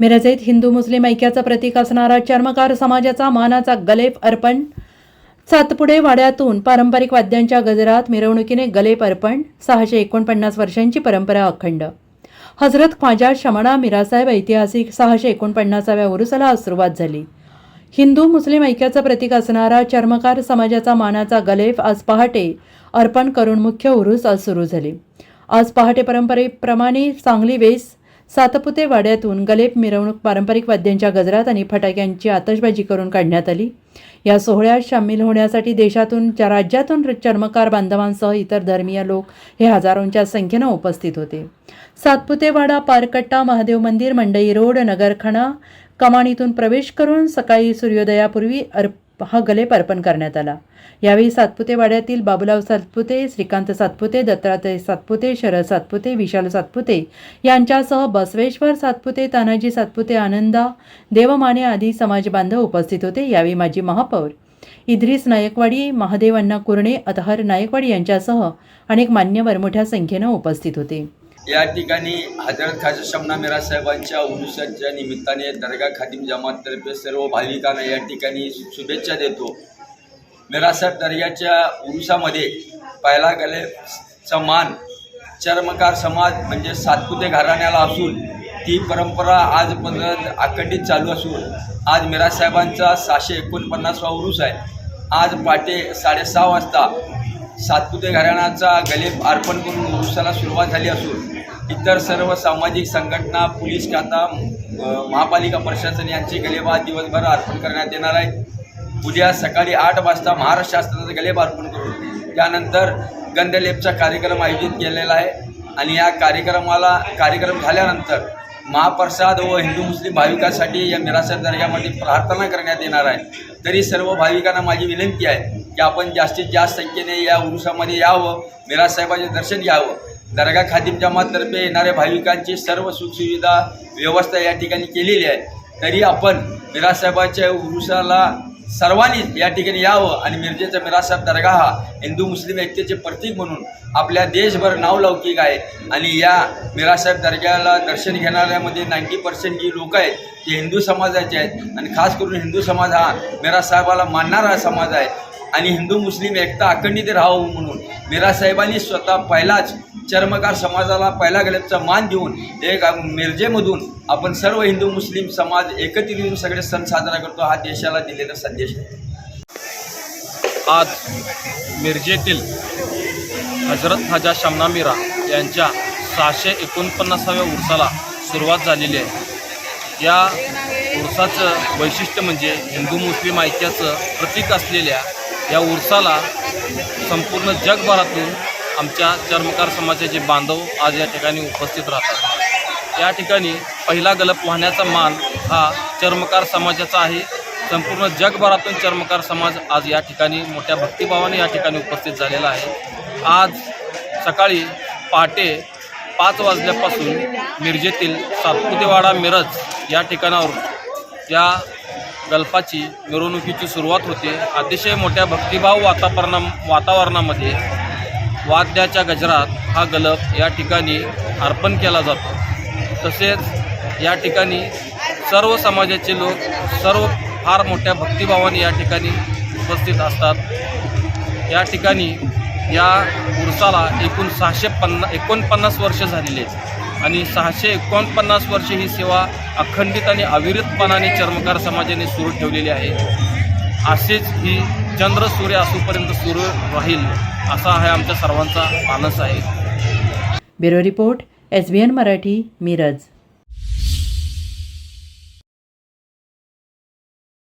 मिरजेत हिंदू मुस्लिम ऐक्याचं प्रतीक असणारा चर्मकार समाजाचा मानाचा गलेप अर्पण. सातपुडे वाड्यातून पारंपरिक वाद्यांच्या गजरात मिरवणुकीने गलेप अर्पण सहाशे एकोणपन्नास वर्षांची परंपरा अखंड. हजरत ख्वाजा शमणा मिरासाहेब ऐतिहासिक सहाशे एकोणपन्नासाव्या उरुसाला आज सुरुवात झाली. हिंदू मुस्लिम ऐक्याचं प्रतीक असणारा चर्मकार समाजाचा मानाचा गलेफ आज पहाटे अर्पण करून मुख्य उरूस आज सुरू झाली. आज पहाटे परंपरेप्रमाणे सांगली वेस सातपुते वाड्यातून गलेप मिरवणूक पारंपरिक वाद्यांच्या गजरात आणि फटाक्यांची आतषबाजी करून काढण्यात आली. या सोहळ्यात सामील होण्यासाठी देशातून राज्यातून चर्मकार बांधवांसह इतर धर्मीय लोक हे हजारोंच्या संख्येनं उपस्थित होते. सातपुतेवाडा पारकट्टा महादेव मंदिर मंडई रोड नगरखाना कमानीतून प्रवेश करून सकाळी सूर्योदयापूर्वी अर्प हा गलेप अर्पण करण्यात आला. यावेळी सातपुतेवाड्यातील बाबुलाव सातपुते श्रीकांत सातपुते दत्तात्रय सातपुते शरद सातपुते विशाल सातपुते यांच्यासह बसवेश्वर सातपुते तानाजी सातपुते आनंदा देवमाने आदी समाजबांधव उपस्थित होते. यावेळी माजी महापौर इद्रिस नायकवाडी महादेव अण्णा कुरणे अतहर नायकवाडी यांच्यासह अनेक मान्यवर मोठ्या संख्येनं उपस्थित होते. या ठिकाणी हजरत खाजा शमना मिरा साहेबांच्या उरुसाच्या निमित्ताने दर्गा खादिम जमाततर्फे सर्व भाविकांना या ठिकाणी शुभेच्छा देतो. मिरासाहेब दर्ग्याच्या उरुसामध्ये पहिला गले समान चर्मकार समाज म्हणजे सातपुते घराण्याला असून ती परंपरा आजपर्यंत अखंडित चालू असून आज मिरासाहेबांचा सहाशे एकोणपन्नासवा उरूस आहे. आज पाटे साडेसहा वाजता सातपुते घराण्याचा गलेप अर्पण करून उरुसाला सुरुवात झाली असून इतर सर्व सामाजिक संघटना पोलीस खाता महापालिका प्रशासन यांची गलेप आज दिवसभर अर्पण करण्यात येणार आहे. उद्या सकाळी आठ वाजता महाराष्ट्र शासनाचा गलेप अर्पण करू त्यानंतर गंधलेपचा कार्यक्रम आयोजित केलेला आहे आणि या कार्यक्रमाला कार्यक्रम झाल्यानंतर महाप्रसाद व हिंदू मुस्लिम भाविकांसाठी या मिरासर दर्ग्यामध्ये प्रार्थना करण्यात येणार आहे. तरी सर्व भाविकांना माझी विनंती आहे की आपण जास्तीत जास्त संख्येने या उरुसामध्ये यावं मिरासाहेबांचे दर्शन घ्यावं. दर्गा खादिम जमातर्फे येणाऱ्या भाविकांची सर्व सुखसुविधा व्यवस्था या ठिकाणी केलेली आहे. तरी आपण मिरासाहेबाच्या उरुसाला सर्वांनीच या ठिकाणी यावं आणि मिरजेचा मिरासाहेब दर्गा हा हिंदू मुस्लिम ऐक्याचे प्रतीक म्हणून आपल्या देशभर नावलौकिक आहे. आणि या मिरासाहेब दर्ग्याला दर्शन घेणाऱ्यामध्ये नाईंटी पर्सेंट जी लोक आहेत ते हिंदू समाजाचे आहेत. आणि खास करून हिंदू समाज हा मिरासाहेबाला मानणारा समाज आहे. आणि हिंदू मुस्लिम एकता अखंडित राहावं म्हणून मिरासाहेबांनी स्वतः पहिलाच चर्मकार समाजाला पहिला गलेपचा मान देऊन एक मिरजेमधून आपण सर्व हिंदू मुस्लिम समाज एकत्रित येऊन सगळे सण साजरा करतो. हा देशाला दिलेला संदेश आहे. आज मिरजेतील हजरत खाजा शमना मीरा यांच्या सहाशे एकोणपन्नासाव्या उर्साला सुरुवात झालेली आहे. या उर्साचं वैशिष्ट्य म्हणजे हिंदू मुस्लिम ऐक्याचं प्रतीक असलेल्या या उर्साला संपूर्ण जगभरातून आमच्या चर्मकार समाजाचे बांधव आज या ठिकाणी उपस्थित राहतात. या ठिकाणी पहिला गलप वाहण्याचा मान हा चर्मकार समाजाचा आहे. संपूर्ण जगभरातून चर्मकार समाज आज या ठिकाणी मोठ्या भक्तिभावाने या ठिकाणी उपस्थित झालेला आहे. आज सकाळी पहाटे पाच वाजल्यापासून मिरजेतील सातपुतेवाडा मिरज या ठिकाणावर या गल्पाची मिरवणुकीची सुरुवात होते. अतिशय मोठ्या भक्तिभाव वातावरणा वातावरणामध्ये वाद्याच्या गजरात हा गलप या ठिकाणी अर्पण केला जातो. तसेच या ठिकाणी सर्व समाजाचे लोक सर्व फार मोठ्या भक्तिभावाने या ठिकाणी उपस्थित असतात. या ठिकाणी या उरसाला एकूण सहाशे पन्ना एकोणपन्नास वर्ष झालेली आहेत. आणि सहाशे एकोणपन्नास वर्ष ही सेवा अखंडित आणि अविरतपणाने चर्मकार समाजाने सुरू ठेवलेली आहे. असेच ही चंद्र सूर्य असूपर्यंत सुरू राहील असा आहे आमच्या सर्वांचा मानस आहे. Bureau report S B N Marathi Miraj.